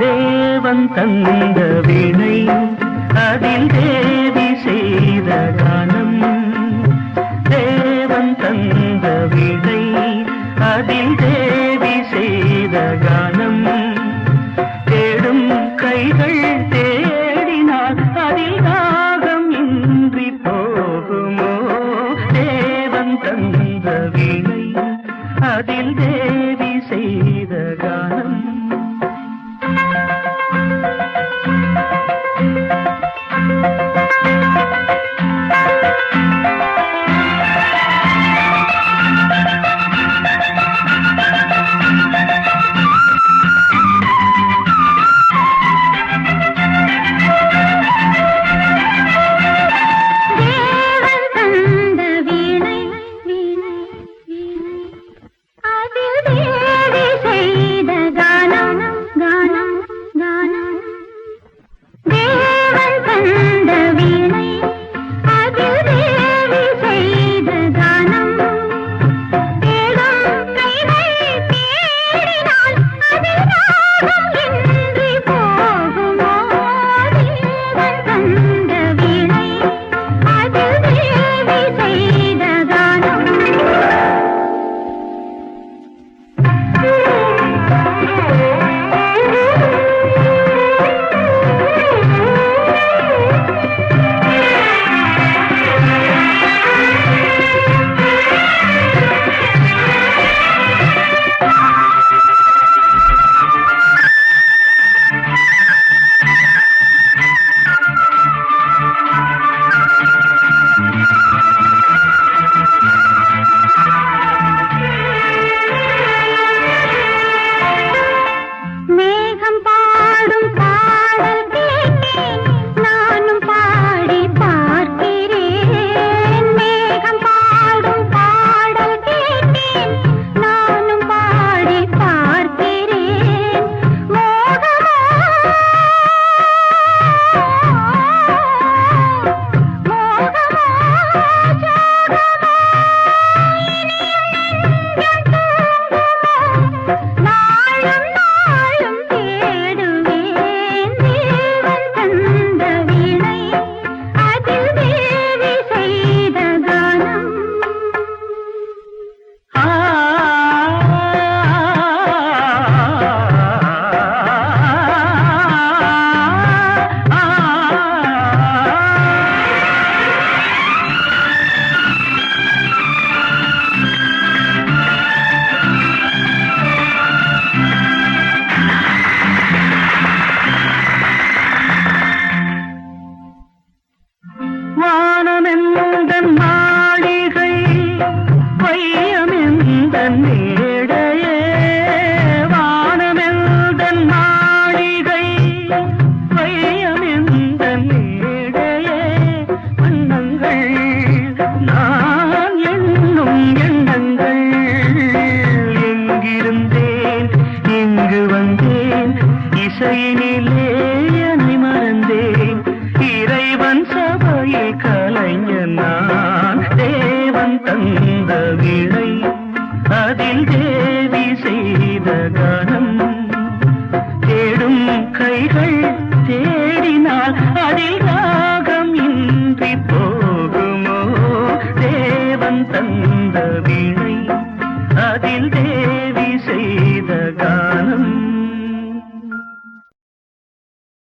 தேவன் தந்த வினை அதில் தே வானமெந்த மாளிகை வையமெந்த மேடையே. வானமெந்த மாளிகை வையமெந்த மேடையே. வண்ணங்கள் நான் எண்ணும் எண்ணங்கள். எங்கிருந்தேன்? இங்கு வந்தேன். இசையினிலே தந்த விழை அதில் தேவி செய்த கானம் தேடும் கைகள் தேடினால் அதில் ராகம் இன்றி போகுமோ? தேவன் தந்த விழை அதில் தே